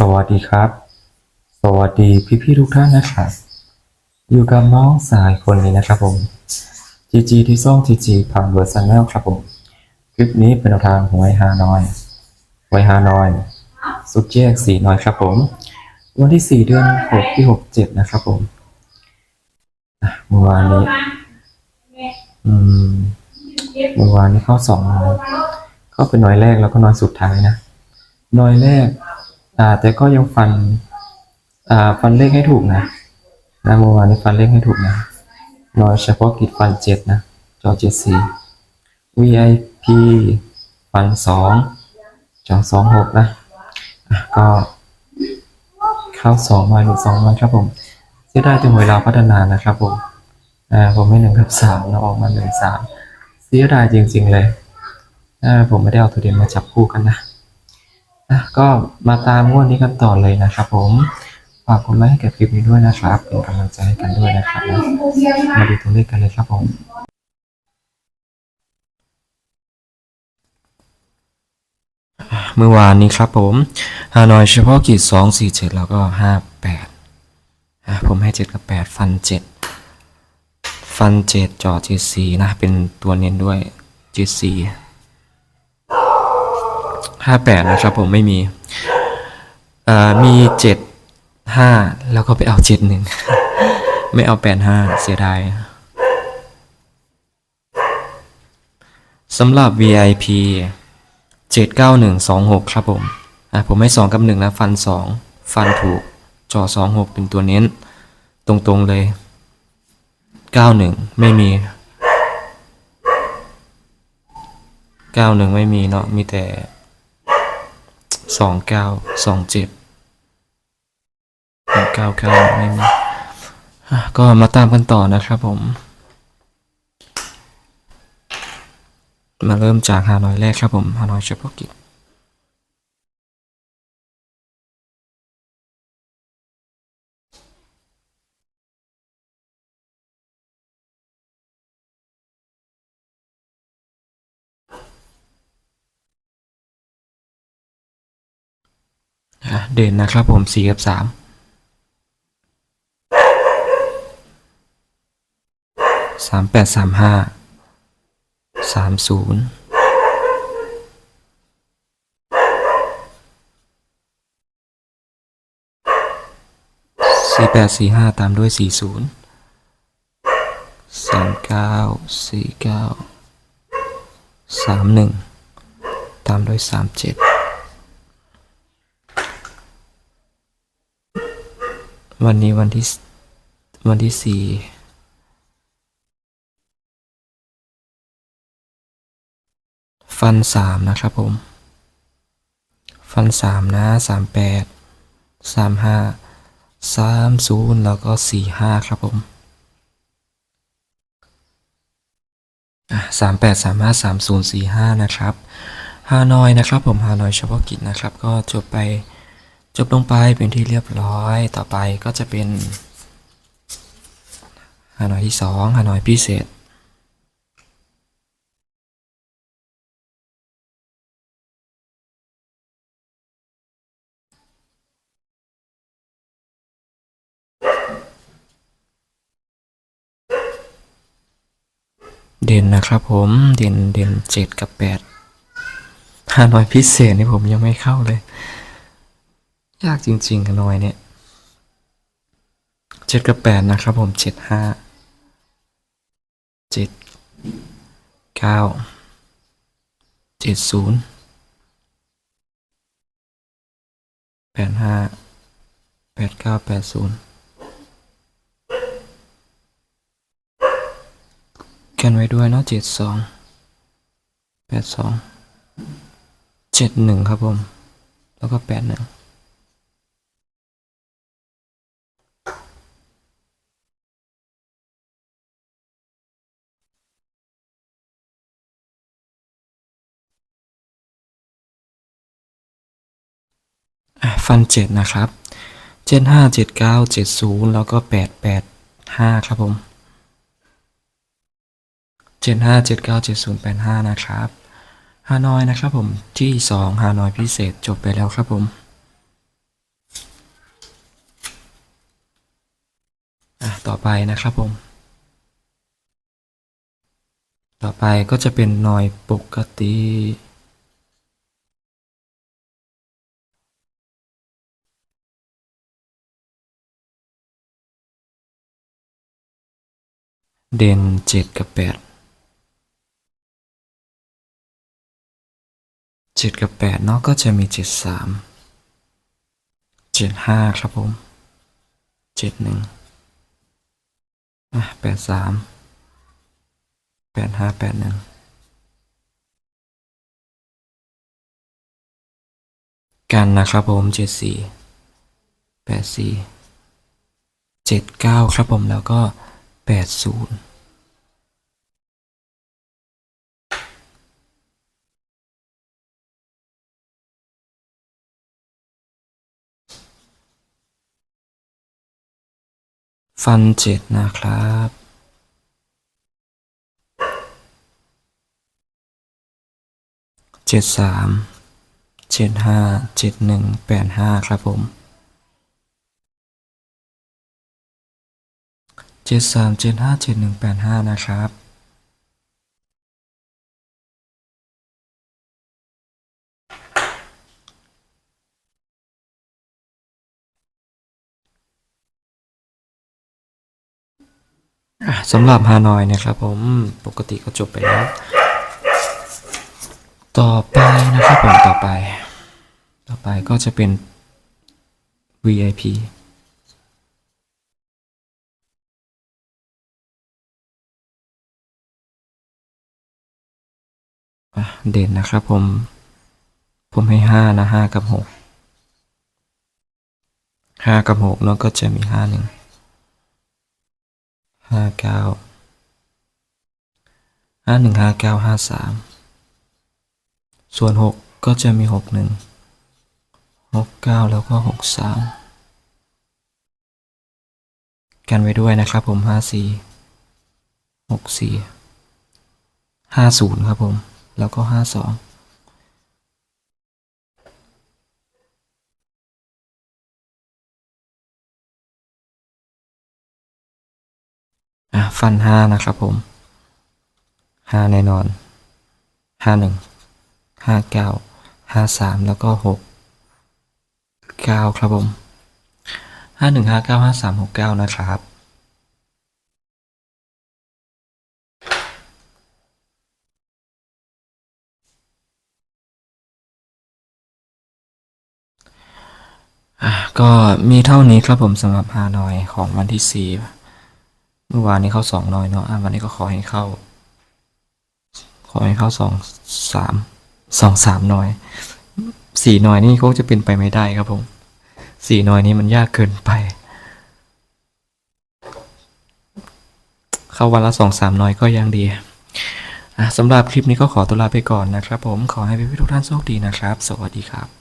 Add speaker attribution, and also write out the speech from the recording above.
Speaker 1: สวัสดีครับ สวัสดีพี่ๆทุกท่านนะครับ อยู่กับน้องสายคนนี้นะครับผมจีจีที่ซ่องจีจีผ่านเวอร์ซันแนลครับผม คลิปนี้เป็นแนวทางหวยฮานอยหวยฮานอย สุดแยกสีน้อยครับผม วันที่4เดือน6ที่67นะครับผมเมื่อวานนี้ อืมเมื่อวานนี้เข้าสองน้อยเข้าเป็นน้อยแรกแล้วก็น้อยสุดท้ายนะ น้อยแรก อ่า แต่ก็ยังฟัน อ่า ฟันเลขให้ถูกนะนะเมื่อวานนี้ฟันเลขให้ถูกนะนอยเฉพาะกิจฟันเจ็ดนะ จอเจ็ดสี่ VIP ฟันสองจอสองหกนะอะก็เข้าสองมาหนึ่งสองมาครับผมเสียดายจังหวยเราพัฒนานะครับผมอ่าผมไม่หนึ่งกับสามเราออกมาหนึ่งสามเสียดายจริงๆเลยอ่าผมไม่ได้เอาตัวเด่นมาจับคู่กันนะ อะก็มาตามงวดนี้กันต่อเลยนะครับผมฝากกดไลค์ให้กับคลิปนี้ด้วยนะครับเป็นกำลังใจให้กันด้วยนะครับนะมาดูตัวเลขกันเลยครับผมเมื่อวานนี้ครับผมฮานอยเฉพาะกิจสองสี่เจ็ดแล้วก็ห้าแปดผมให้เจ็ดกับแปดฟันเจ็ดฟันเจ็ดจอเจ็ดสี่นะ เป็นตัวเน้นด้วยเจ็ดสี่ ห้าแปดนะครับผมไม่มีเอ่อมีเจ็ดห้าแล้วก็ไปเอาเจ็ดหนึ่งไม่เอาแปดห้าเสียดายสำหรับ VIP เจ็ดเก้าหนึ่งสองหกครับผม อะ ผมให้สองกับหนึ่งนะ ฟันสองฟันถูก จอสองหกเป็นตัวเน้น ตรงๆเลยเก้าหนึ่งไม่มีเก้าหนึ่งไม่มีเนาะ มีแต่ สองเก้าสองเจ็ดเก้าเก้าไม่มีก็มาตามกันต่อนะครับผม มาเริ่มจากฮานอยแรกครับผมฮานอยเฉพาะกิจ เด่นนะครับผมสี่กับสามสามแปดสามห้าสามศูนย์สี่แปดสี่ห้าตามด้วยสี่ศูนย์สามเก้าสี่เก้าสามหนึ่งตามด้วยสามเจ็ด วันนี้วันที่วันที่สี่ฟันสามนะครับผม ฟันสามนะสามแปดสามห้าสามศูนย์แล้วก็สี่ห้าครับผมสามแปดสามห้าสามศูนย์สี่ห้านะครับฮานอยนะครับผมฮานอยเฉพาะกิจนะครับ ก็จบไป จบลงไปเป็นที่เรียบร้อยต่อไปก็จะเป็นฮานอยที่สองฮานอยพิเศษ เด่นนะครับผมเด่นเด่นเจ็ดกับแปดฮานอยพิเศษนี่ผมยังไม่เข้าเลย ยากจริงๆกันหน่อยเนี่ยเจ็ดกับแปดนะครับผมเจ็ดห้าเจ็ดเก้าเจ็ดศูนย์แปดห้าแปดเก้าแปดศูนย์กันไว้ด้วยเนาะเจ็ดสองแปดสองเจ็ดหนึ่งครับผม แล้วก็แปดหนึ่ง ฟันเจ็ดนะครับเจ็ดห้าเจ็ดเก้าเจ็ดศูนย์แล้วก็แปดแปดห้าครับผมเจ็ดห้าเจ็ดเก้าเจ็ดศูนย์แปดห้านะครับฮานอยนะครับผมที่สองฮานอยพิเศษจบไปแล้วครับผมอะต่อไปนะครับผม ต่อไปก็จะเป็นนอยปกติ เด่นเจ็ดกับแปดเจ็ดกับแปดเนาะก็จะมีเจ็ดสามเจ็ดห้าครับผมเจ็ดหนึ่งแปดสามแปดห้าแปดหนึ่งกันนะครับผมเจ็ดสี่แปดสี่เจ็ดเก้าครับผมแล้วก็ แปดศูนย์ฟันเจ็ดนะครับเจ็ดสามเจ็ดห้าเจ็ดหนึ่งแปดห้าครับผม เจ็ดสามเจ็ดห้าเจ็ดหนึ่งแปดห้านะครับ สำหรับฮานอยนะครับผมปกติก็จบไปแล้ว ต่อไปนะครับผมต่อไป ต่อไปก็จะเป็น VIP เด่นนะครับผม ผมให้ห้านะห้ากับหกห้ากับหกเนาะก็จะมีห้าหนึ่งห้าเก้าห้าหนึ่งห้าเก้าห้าสามส่วนหกก็จะมีหกหนึ่งหกเก้าแล้วก็หกสามกันไว้ด้วยนะครับผมห้าสี่หกสี่ห้าศูนย์ครับผม แล้วก็ห้าสองอะฟันห้านะครับผมห้าแน่นอนห้าหนึ่งห้าเก้าห้าสามแล้วก็หกเก้าครับผมห้าหนึ่งห้าเก้าห้าสามหกเก้านะครับ ก็มีเท่านี้ครับผมสำหรับฮานอยของวันที่สี่เมื่อวานนี้เข้าสองน้อยเนาะวันนี้ก็ขอให้เข้า ขอให้เข้าสองสามสองสามน้อยสี่น้อยนี่คงจะเป็นไปไม่ได้ครับผมสี่น้อยนี้มันยากเกินไป เข้าวันละสองสามน้อยก็ยังดีสำหรับคลิปนี้ก็ขอตัวลาไปก่อนนะครับผมขอให้พี่ๆทุกท่านโชคดีนะครับ สวัสดีครับ